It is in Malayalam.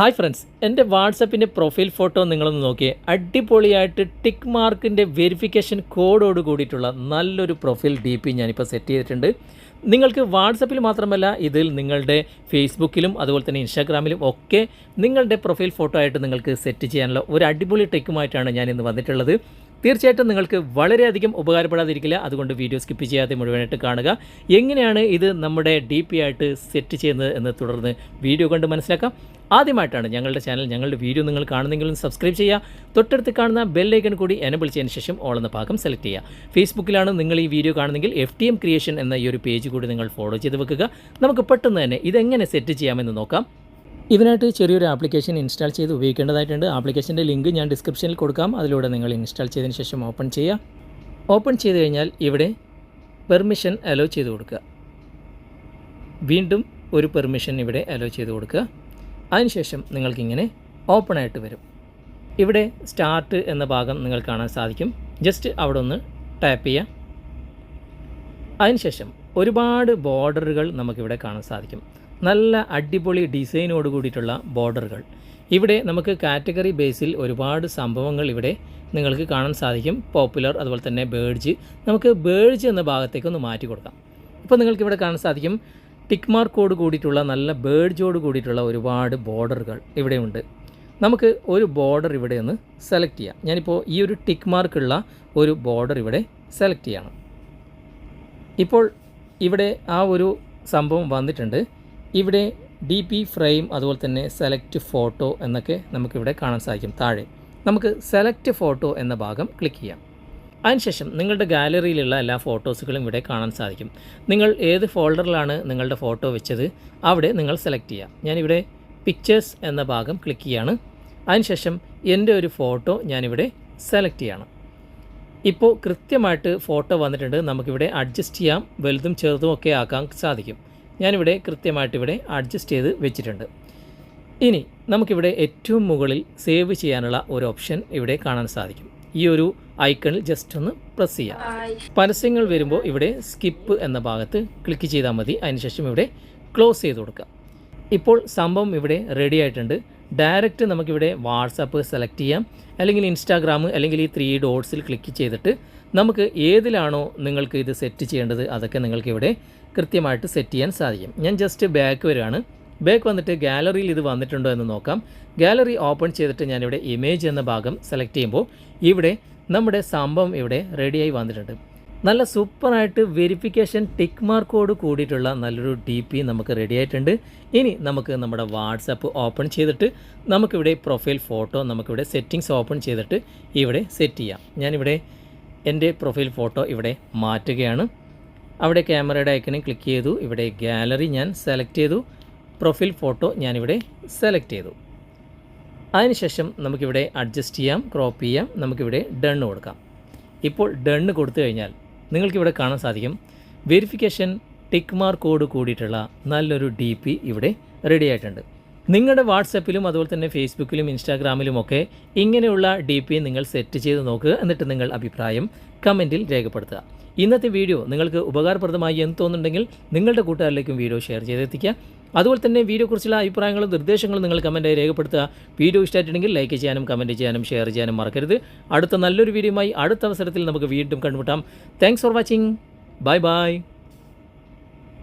ഹായ് ഫ്രണ്ട്സ് എന്റെ വാട്സപ്പിന്റെ പ്രൊഫൈൽ ഫോട്ടോ നിങ്ങളൊന്ന് നോക്കിയേ. അടിപൊളിയായിട്ട് ടിക്ക് മാർക്കിന്റെ വെരിഫിക്കേഷൻ കോഡോട് കൂടിയിട്ടുള്ള നല്ലൊരു പ്രൊഫൈൽ ഡി പി ഞാനിപ്പോൾ സെറ്റ് ചെയ്തിട്ടുണ്ട്. നിങ്ങൾക്ക് വാട്സപ്പിൽ മാത്രമല്ല ഇതിൽ നിങ്ങളുടെ ഫേസ്ബുക്കിലും അതുപോലെ തന്നെ ഇൻസ്റ്റാഗ്രാമിലും ഒക്കെ നിങ്ങളുടെ പ്രൊഫൈൽ ഫോട്ടോ ആയിട്ട് നിങ്ങൾക്ക് സെറ്റ് ചെയ്യാനുള്ള ഒരു അടിപൊളി ടെക്കുമായിട്ടാണ് ഞാൻ ഇന്ന് വന്നിട്ടുള്ളത്. തീർച്ചയായിട്ടും നിങ്ങൾക്ക് വളരെയധികം ഉപകാരപ്പെടാതിരിക്കില്ല. അതുകൊണ്ട് വീഡിയോ സ്കിപ്പ് ചെയ്യാതെ മുഴുവനായിട്ട് കാണുക. എങ്ങനെയാണ് ഇത് നമ്മുടെ ഡി പി ആയിട്ട് സെറ്റ് ചെയ്യുന്നത് എന്ന് തുടർന്ന് വീഡിയോ കണ്ട് മനസ്സിലാക്കാം. ആദ്യമായിട്ടാണ് ഞങ്ങളുടെ ചാനൽ ഞങ്ങളുടെ വീഡിയോ നിങ്ങൾ കാണുന്നെങ്കിലും സബ്സ്ക്രൈബ് ചെയ്യുക. തൊട്ടടുത്ത് കാണുന്ന ബെല്ലൈക്കൺ കൂടി എനബിൾ ചെയ്തതിന് ശേഷം ഓൾ എന്ന ഭാഗം സെലക്ട് ചെയ്യുക. ഫേസ്ബുക്കിലാണ് നിങ്ങൾ ഈ വീഡിയോ കാണുന്നെങ്കിൽ എഫ് ടി എം ക്രിയേഷൻ എന്ന ഈ ഒരു പേജ് കൂടി നിങ്ങൾ ഫോളോ ചെയ്ത് വെക്കുക. നമുക്ക് പെട്ടെന്ന് തന്നെ ഇതെങ്ങനെ സെറ്റ് ചെയ്യാമെന്ന് നോക്കാം. ഇതിനായിട്ട് ചെറിയൊരു ആപ്ലിക്കേഷൻ ഇൻസ്റ്റാൾ ചെയ്ത് ഉപയോഗിക്കേണ്ടതായിട്ടുണ്ട്. ആപ്ലിക്കേഷന്റെ ലിങ്ക് ഞാൻ ഡിസ്ക്രിപ്ഷനിൽ കൊടുക്കാം. അതിലൂടെ നിങ്ങൾ ഇൻസ്റ്റാൾ ചെയ്തതിന് ശേഷം ഓപ്പൺ ചെയ്യുക. ഓപ്പൺ ചെയ്ത് കഴിഞ്ഞാൽ ഇവിടെ പെർമിഷൻ അലോ ചെയ്ത് കൊടുക്കുക. വീണ്ടും ഒരു പെർമിഷൻ ഇവിടെ അലോ ചെയ്ത് കൊടുക്കുക. അതിനുശേഷം നിങ്ങൾക്കിങ്ങനെ ഓപ്പൺ ആയിട്ട് വരും. ഇവിടെ സ്റ്റാർട്ട് എന്ന ഭാഗം നിങ്ങൾ കാണാൻ സാധിക്കും. ജസ്റ്റ് അവിടെ ഒന്ന് ടാപ്പ് ചെയ്യുക. അതിനുശേഷം ഒരുപാട് ബോർഡറുകൾ നമുക്കിവിടെ കാണാൻ സാധിക്കും. നല്ല അടിപൊളി ഡിസൈനോട് കൂടിയിട്ടുള്ള ബോർഡറുകൾ. ഇവിടെ നമുക്ക് കാറ്റഗറി ബേസിൽ ഒരുപാട് സംഭവങ്ങൾ ഇവിടെ നിങ്ങൾക്ക് കാണാൻ സാധിക്കും. പോപ്പുലർ അതുപോലെ തന്നെ ബേഡ്ജ്. നമുക്ക് ബേഡ്ജ് എന്ന ഭാഗത്തേക്ക് ഒന്ന് മാറ്റി കൊടുക്കാം. ഇപ്പോൾ നിങ്ങൾക്ക് ഇവിടെ കാണാൻ സാധിക്കും. ടിക്ക് മാർക്കോട് കൂടിയിട്ടുള്ള നല്ല ബേഡ്ജോട് കൂടിയിട്ടുള്ള ഒരുപാട് ബോർഡറുകൾ ഇവിടെയുണ്ട് നമുക്ക് ഒരു ബോർഡർ ഇവിടെ ഒന്ന് സെലക്ട് ചെയ്യാം. ഞാനിപ്പോൾ ഈ ഒരു ടിക്ക് മാർക്കുള്ള ഒരു ബോർഡർ ഇവിടെ സെലക്ട് ചെയ്യണം. ഇപ്പോൾ ഇവിടെ ആ ഒരു സംഭവം വന്നിട്ടുണ്ട്. ഇവിടെ ഡി പി ഫ്രെയിം അതുപോലെ തന്നെ സെലക്ട് ഫോട്ടോ എന്നൊക്കെ നമുക്കിവിടെ കാണാൻ സാധിക്കും താഴെ. നമുക്ക് സെലക്ട് ഫോട്ടോ എന്ന ഭാഗം ക്ലിക്ക് ചെയ്യാം. അതിനുശേഷം നിങ്ങളുടെ ഗാലറിയിലുള്ള എല്ലാ ഫോട്ടോസുകളും ഇവിടെ കാണാൻ സാധിക്കും. നിങ്ങൾ ഏത് ഫോൾഡറിലാണ് നിങ്ങളുടെ ഫോട്ടോ വെച്ചത് അവിടെ നിങ്ങൾ സെലക്ട് ചെയ്യാം. ഞാനിവിടെ പിക്ചേഴ്സ് എന്ന ഭാഗം ക്ലിക്ക് ചെയ്യാണ്. അതിനുശേഷം എന്റെ ഒരു ഫോട്ടോ ഞാനിവിടെ സെലക്ട് ചെയ്യണം. ഇപ്പോൾ കൃത്യമായിട്ട് ഫോട്ടോ വന്നിട്ടുണ്ട്. നമുക്കിവിടെ അഡ്ജസ്റ്റ് ചെയ്യാം. വലുതും ചെറുതും ഒക്കെ ആക്കാൻ സാധിക്കും. ഞാനിവിടെ കൃത്യമായിട്ട് ഇവിടെ അഡ്ജസ്റ്റ് ചെയ്ത് വെച്ചിട്ടുണ്ട്. ഇനി നമുക്കിവിടെ ഏറ്റവും മുകളിൽ സേവ് ചെയ്യാനുള്ള ഒരു ഓപ്ഷൻ ഇവിടെ കാണാൻ സാധിക്കും. ഈ ഒരു ഐക്കണിൽ ജസ്റ്റ് ഒന്ന് പ്രസ് ചെയ്യാം. പരസ്യങ്ങൾ വരുമ്പോൾ ഇവിടെ സ്കിപ്പ് എന്ന ഭാഗത്ത് ക്ലിക്ക് ചെയ്താൽ മതി. അതിനുശേഷം ഇവിടെ ക്ലോസ് ചെയ്ത് കൊടുക്കുക. ഇപ്പോൾ സംഭവം ഇവിടെ റെഡി ആയിട്ടുണ്ട്. ഡയറക്റ്റ് നമുക്കിവിടെ വാട്സാപ്പ് സെലക്ട് ചെയ്യാം. അല്ലെങ്കിൽ ഇൻസ്റ്റാഗ്രാം അല്ലെങ്കിൽ ഈ ത്രീ ഡോട്ട്സിൽ ക്ലിക്ക് ചെയ്തിട്ട് നമുക്ക് ഏതിലാണോ നിങ്ങൾക്ക് ഇത് സെറ്റ് ചെയ്യേണ്ടത് അതൊക്കെ നിങ്ങൾക്കിവിടെ കൃത്യമായിട്ട് സെറ്റ് ചെയ്യാൻ സാധിക്കും. ഞാൻ ജസ്റ്റ് ബാക്ക് വരികയാണ്. ബാക്ക് വന്നിട്ട് ഗാലറിയിൽ ഇത് വന്നിട്ടുണ്ടോ എന്ന് നോക്കാം. ഗാലറി ഓപ്പൺ ചെയ്തിട്ട് ഞാനിവിടെ ഇമേജ് എന്ന ഭാഗം സെലക്ട് ചെയ്യുമ്പോൾ ഇവിടെ നമ്മുടെ സംഭവം ഇവിടെ റെഡിയായി വന്നിട്ടുണ്ട്. നല്ല സൂപ്പറായിട്ട് വെരിഫിക്കേഷൻ ടിക്ക് മാർക്കോട് കൂടിയിട്ടുള്ള നല്ലൊരു ഡി പി നമുക്ക് റെഡി ആയിട്ടുണ്ട്. ഇനി നമുക്ക് നമ്മുടെ വാട്സപ്പ് ഓപ്പൺ ചെയ്തിട്ട് നമുക്കിവിടെ പ്രൊഫൈൽ ഫോട്ടോ നമുക്കിവിടെ സെറ്റിങ്സ് ഓപ്പൺ ചെയ്തിട്ട് ഇവിടെ സെറ്റ് ചെയ്യാം. ഞാനിവിടെ എന്റെ പ്രൊഫൈൽ ഫോട്ടോ ഇവിടെ മാറ്റുകയാണ്. അവിടെ ക്യാമറയുടെ ഐക്കണിൽ ക്ലിക്ക് ചെയ്തു. ഇവിടെ ഗാലറി ഞാൻ സെലക്ട് ചെയ്തു. പ്രൊഫൈൽ ഫോട്ടോ ഞാനിവിടെ സെലക്ട് ചെയ്തു. അതിനുശേഷം നമുക്കിവിടെ അഡ്ജസ്റ്റ് ചെയ്യാം ക്രോപ്പ് ചെയ്യാം നമുക്കിവിടെ ഡണ്ണ് കൊടുക്കാം. ഇപ്പോൾ ഡണ്ണ് കൊടുത്തു കഴിഞ്ഞാൽ നിങ്ങൾക്കിവിടെ കാണാൻ സാധിക്കും. വെരിഫിക്കേഷൻ ടിക്ക് മാർക്ക് മാർക്കോട് കൂടിയിട്ടുള്ള നല്ലൊരു ഡി ഇവിടെ റെഡി ആയിട്ടുണ്ട്. നിങ്ങളുടെ വാട്സപ്പിലും അതുപോലെ തന്നെ ഫേസ്ബുക്കിലും ഇൻസ്റ്റാഗ്രാമിലും ഒക്കെ ഇങ്ങനെയുള്ള ഡി പി നിങ്ങൾ സെറ്റ് ചെയ്ത് നോക്കുക എന്നിട്ട് നിങ്ങൾ അഭിപ്രായം കമന്റിൽ രേഖപ്പെടുത്തുക. ഇന്നത്തെ വീഡിയോ നിങ്ങൾക്ക് ഉപകാരപ്രദമായി എന്ന് തോന്നുന്നുണ്ടെങ്കിൽ നിങ്ങളുടെ കൂട്ടുകാരിലേക്കും വീഡിയോ ഷെയർ ചെയ്തെത്തിക്കുക. അതുപോലെ തന്നെ വീഡിയോക്കുറിച്ചുള്ള അഭിപ്രായങ്ങളും നിർദ്ദേശങ്ങളും നിങ്ങൾ കമന്റായി രേഖപ്പെടുത്തുക. വീഡിയോ ഇഷ്ടമായിട്ടുണ്ടെങ്കിൽ ലൈക്ക് ചെയ്യാനും കമന്റ് ചെയ്യാനും ഷെയർ ചെയ്യാനും മറക്കരുത്. അടുത്ത നല്ലൊരു വീഡിയോയുമായി അടുത്ത അവസരത്തിൽ നമുക്ക് വീണ്ടും കണ്ടുമുട്ടാം. Thanks for watching bye bye